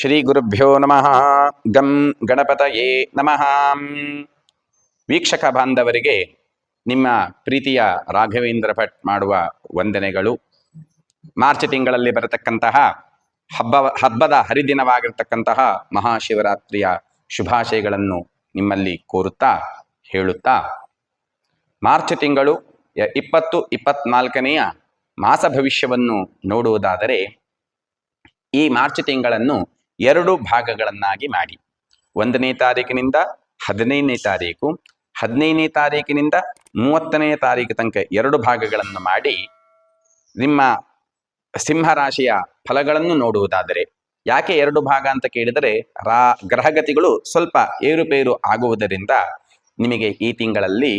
ಶ್ರೀ ಗುರುಭ್ಯೋ ನಮಃ. ಗಂ ಗಣಪತಯೇ ನಮಃ. ವೀಕ್ಷಕ ಬಾಂಧವರಿಗೆ ನಿಮ್ಮ ಪ್ರೀತಿಯ ರಾಘವೇಂದ್ರ ಭಟ್ ಮಾಡುವ ವಂದನೆಗಳು. ಮಾರ್ಚ್ ತಿಂಗಳಲ್ಲಿ ಬರತಕ್ಕಂತಹ ಹಬ್ಬ, ಹಬ್ಬದ ಹರಿದಿನವಾಗಿರ್ತಕ್ಕಂತಹ ಮಹಾಶಿವರಾತ್ರಿಯ ಶುಭಾಶಯಗಳನ್ನು ನಿಮ್ಮಲ್ಲಿ ಕೋರುತ್ತಾ, ಹೇಳುತ್ತಾ, ಮಾರ್ಚ್ ತಿಂಗಳು ಇಪ್ಪತ್ತು, ಇಪ್ಪತ್ನಾಲ್ಕನೆಯ ಮಾಸ ಭವಿಷ್ಯವನ್ನು ನೋಡುವುದಾದರೆ, ಈ ಮಾರ್ಚ್ ತಿಂಗಳನ್ನು ಎರಡು ಭಾಗಗಳನ್ನಾಗಿ ಮಾಡಿ. ಒಂದನೇ ತಾರೀಕಿನಿಂದ ಹದಿನೈದನೇ ತಾರೀಕು, ಹದಿನೈದನೇ ತಾರೀಕಿನಿಂದ ಮೂವತ್ತನೇ ತಾರೀಕು ತನಕ ಎರಡು ಭಾಗಗಳನ್ನು ಮಾಡಿ ನಿಮ್ಮ ಸಿಂಹರಾಶಿಯ ಫಲಗಳನ್ನು ನೋಡುವುದಾದರೆ, ಯಾಕೆ ಎರಡು ಭಾಗ ಅಂತ ಕೇಳಿದರೆ, ರಾ ಗ್ರಹಗತಿಗಳು ಸ್ವಲ್ಪ ಏರುಪೇರು ಆಗುವುದರಿಂದ ನಿಮಗೆ ಈ ತಿಂಗಳಲ್ಲಿ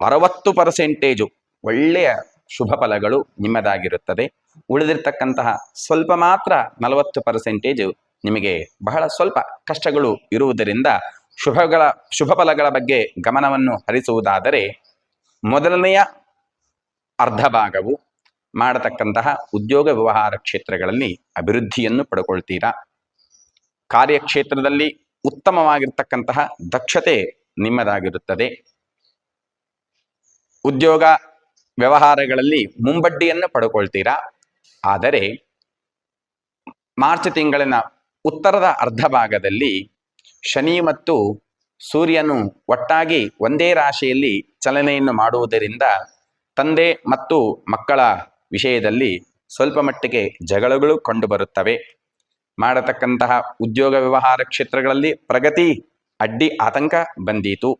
ಅರವತ್ತು ಪರ್ಸೆಂಟೇಜು ಒಳ್ಳೆಯ ಶುಭ ಫಲಗಳು ನಿಮ್ಮದಾಗಿರುತ್ತದೆ. ಉಳಿದಿರ್ತಕ್ಕಂತಹ ಸ್ವಲ್ಪ ಮಾತ್ರ ನಲವತ್ತು ಪರ್ಸೆಂಟೇಜು ನಿಮಗೆ ಬಹಳ ಸ್ವಲ್ಪ ಕಷ್ಟಗಳು ಇರುವುದರಿಂದ ಶುಭಗಳ ಶುಭ ಫಲಗಳ ಬಗ್ಗೆ ಗಮನವನ್ನು ಹರಿಸುವುದಾದರೆ ಮೊದಲನೆಯ ಅರ್ಧ ಭಾಗವು ಮಾಡತಕ್ಕಂತಹ ಉದ್ಯೋಗ ವ್ಯವಹಾರ ಕ್ಷೇತ್ರಗಳಲ್ಲಿ ಅಭಿವೃದ್ಧಿಯನ್ನು ಪಡ್ಕೊಳ್ತೀರಾ? ಕಾರ್ಯಕ್ಷೇತ್ರದಲ್ಲಿ ಉತ್ತಮವಾಗಿರ್ತಕ್ಕಂತಹ ದಕ್ಷತೆ ನಿಮ್ಮದಾಗಿರುತ್ತದೆ. ಉದ್ಯೋಗ ವ್ಯವಹಾರಗಳಲ್ಲಿ ಮುಂಬಡ್ಡಿಯನ್ನು ಪಡ್ಕೊಳ್ತೀರಾ? ಆದರೆ ಮಾರ್ಚ್ ತಿಂಗಳಿನ ಉತ್ತರದ ಅರ್ಧ ಭಾಗದಲ್ಲಿ ಶನಿ ಮತ್ತು ಸೂರ್ಯನು ಒಟ್ಟಾಗಿ ಒಂದೇ ರಾಶಿಯಲ್ಲಿ ಚಲನೆಯನ್ನು ಮಾಡುವುದರಿಂದ ತಂದೆ ಮತ್ತು ಮಕ್ಕಳ ವಿಷಯದಲ್ಲಿ ಸ್ವಲ್ಪ ಮಟ್ಟಿಗೆ ಜಗಳಗಳು ಕಂಡುಬರುತ್ತವೆ ಮಾಡತಕ್ಕಂತಹ ಉದ್ಯೋಗ ವ್ಯವಹಾರ ಕ್ಷೇತ್ರಗಳಲ್ಲಿ ಪ್ರಗತಿ ಅಡ್ಡಿ ಆತಂಕ ಬಂದೀತು.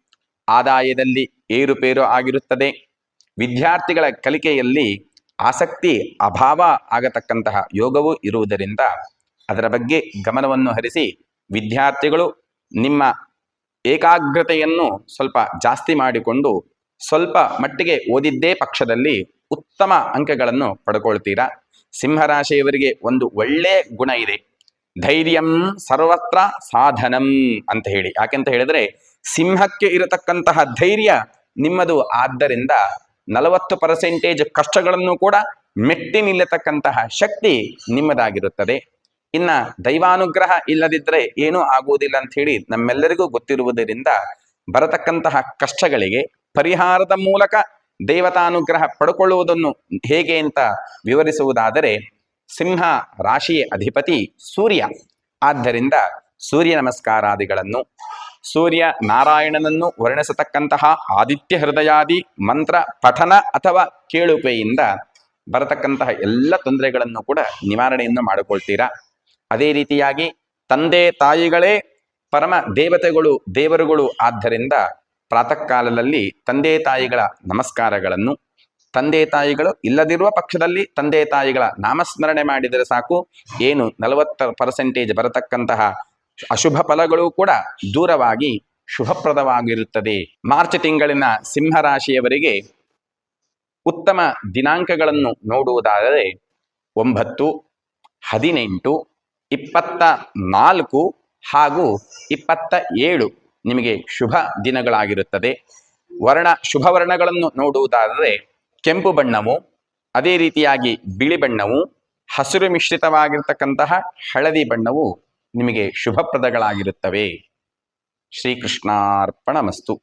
ಆದಾಯದಲ್ಲಿ ಏರುಪೇರು ಆಗಿರುತ್ತದೆ. ವಿದ್ಯಾರ್ಥಿಗಳ ಕಲಿಕೆಯಲ್ಲಿ ಆಸಕ್ತಿ ಅಭಾವ ಆಗತಕ್ಕಂತಹ ಯೋಗವು ಇರುವುದರಿಂದ ಅದರ ಬಗ್ಗೆ ಗಮನವನ್ನು ಹರಿಸಿ ವಿದ್ಯಾರ್ಥಿಗಳು ನಿಮ್ಮ ಏಕಾಗ್ರತೆಯನ್ನು ಸ್ವಲ್ಪ ಜಾಸ್ತಿ ಮಾಡಿಕೊಂಡು ಸ್ವಲ್ಪ ಮಟ್ಟಿಗೆ ಓದಿದ್ದೇ ಪಕ್ಷದಲ್ಲಿ ಉತ್ತಮ ಅಂಕಗಳನ್ನು ಪಡ್ಕೊಳ್ತೀರಾ? ಸಿಂಹರಾಶಿಯವರಿಗೆ ಒಂದು ಒಳ್ಳೆಯ ಗುಣ ಇದೆ. ಧೈರ್ಯಂ ಸರ್ವತ್ರ ಸಾಧನಂ ಅಂತ ಹೇಳಿ. ಯಾಕೆಂತ ಹೇಳಿದ್ರೆ ಸಿಂಹಕ್ಕೆ ಇರತಕ್ಕಂತಹ ಧೈರ್ಯ ನಿಮ್ಮದು. ಆದ್ದರಿಂದ ನಲವತ್ತು ಪರ್ಸೆಂಟೇಜ್ ಕಷ್ಟಗಳನ್ನು ಕೂಡ ಮೆಟ್ಟಿ ನಿಲ್ಲತಕ್ಕಂತಹ ಶಕ್ತಿ ನಿಮ್ಮದಾಗಿರುತ್ತದೆ. ಇನ್ನ ದೈವಾನುಗ್ರಹ ಇಲ್ಲದಿದ್ದರೆ ಏನೂ ಆಗುವುದಿಲ್ಲ ಅಂತ ಹೇಳಿ ನಮ್ಮೆಲ್ಲರಿಗೂ ಗೊತ್ತಿರುವುದರಿಂದ ಬರತಕ್ಕಂತಹ ಕಷ್ಟಗಳಿಗೆ ಪರಿಹಾರದ ಮೂಲಕ ದೇವತಾನುಗ್ರಹ ಪಡ್ಕೊಳ್ಳುವುದನ್ನು ಹೇಗೆ ಅಂತ ವಿವರಿಸುವುದಾದರೆ ಸಿಂಹ ರಾಶಿಯ ಅಧಿಪತಿ ಸೂರ್ಯ. ಆದ್ದರಿಂದ ಸೂರ್ಯ ನಮಸ್ಕಾರಾದಿಗಳನ್ನು, ಸೂರ್ಯ ನಾರಾಯಣನನ್ನು ವರ್ಣಿಸತಕ್ಕಂತಹ ಆದಿತ್ಯ ಹೃದಯಾದಿ ಮಂತ್ರ ಪಠನ ಅಥವಾ ಕೇಳುಪೆಯಿಂದ ಬರತಕ್ಕಂತಹ ಎಲ್ಲ ತೊಂದರೆಗಳನ್ನು ಕೂಡ ನಿವಾರಣೆಯನ್ನು ಮಾಡಿಕೊಳ್ತೀರಾ? ಅದೇ ರೀತಿಯಾಗಿ ತಂದೆ ತಾಯಿಗಳೇ ಪರಮ ದೇವತೆಗಳು, ದೇವರುಗಳು ಆದ್ದರಿಂದ ಪ್ರಾತಃ ಕಾಲದಲ್ಲಿ ತಂದೆ ತಾಯಿಗಳ ನಮಸ್ಕಾರಗಳನ್ನು ತಂದೆ ತಾಯಿಗಳು ಇಲ್ಲದಿರುವ ಪಕ್ಷದಲ್ಲಿ ತಂದೆ ತಾಯಿಗಳ ನಾಮಸ್ಮರಣೆ ಮಾಡಿದರೆ ಸಾಕು. ಏನು ನಲವತ್ತು ಪರ್ಸೆಂಟೇಜ್ ಬರತಕ್ಕಂತಹ ಅಶುಭ ಫಲಗಳು ಕೂಡ ದೂರವಾಗಿ ಶುಭಪ್ರದವಾಗಿರುತ್ತದೆ. ಮಾರ್ಚ್ ತಿಂಗಳಿನ ಸಿಂಹರಾಶಿಯವರಿಗೆ ಉತ್ತಮ ದಿನಾಂಕಗಳನ್ನು ನೋಡುವುದಾದರೆ ಒಂಬತ್ತು, ಹದಿನೆಂಟು ಇಪ್ಪತ್ತ ನಾಲ್ಕು ಹಾಗೂ ಇಪ್ಪತ್ತ ಏಳು ನಿಮಗೆ ಶುಭ ದಿನಗಳಾಗಿರುತ್ತದೆ. ವರ್ಣ ಶುಭ ವರ್ಣಗಳನ್ನು ನೋಡುವುದಾದರೆ ಕೆಂಪು ಬಣ್ಣವು, ಅದೇ ರೀತಿಯಾಗಿ ಬಿಳಿ ಬಣ್ಣವು, ಹಸಿರು ಮಿಶ್ರಿತವಾಗಿರ್ತಕ್ಕಂತಹ ಹಳದಿ ಬಣ್ಣವು ನಿಮಗೆ ಶುಭಪ್ರದಗಳಾಗಿರುತ್ತವೆ. ಶ್ರೀಕೃಷ್ಣಾರ್ಪಣ ಮಸ್ತು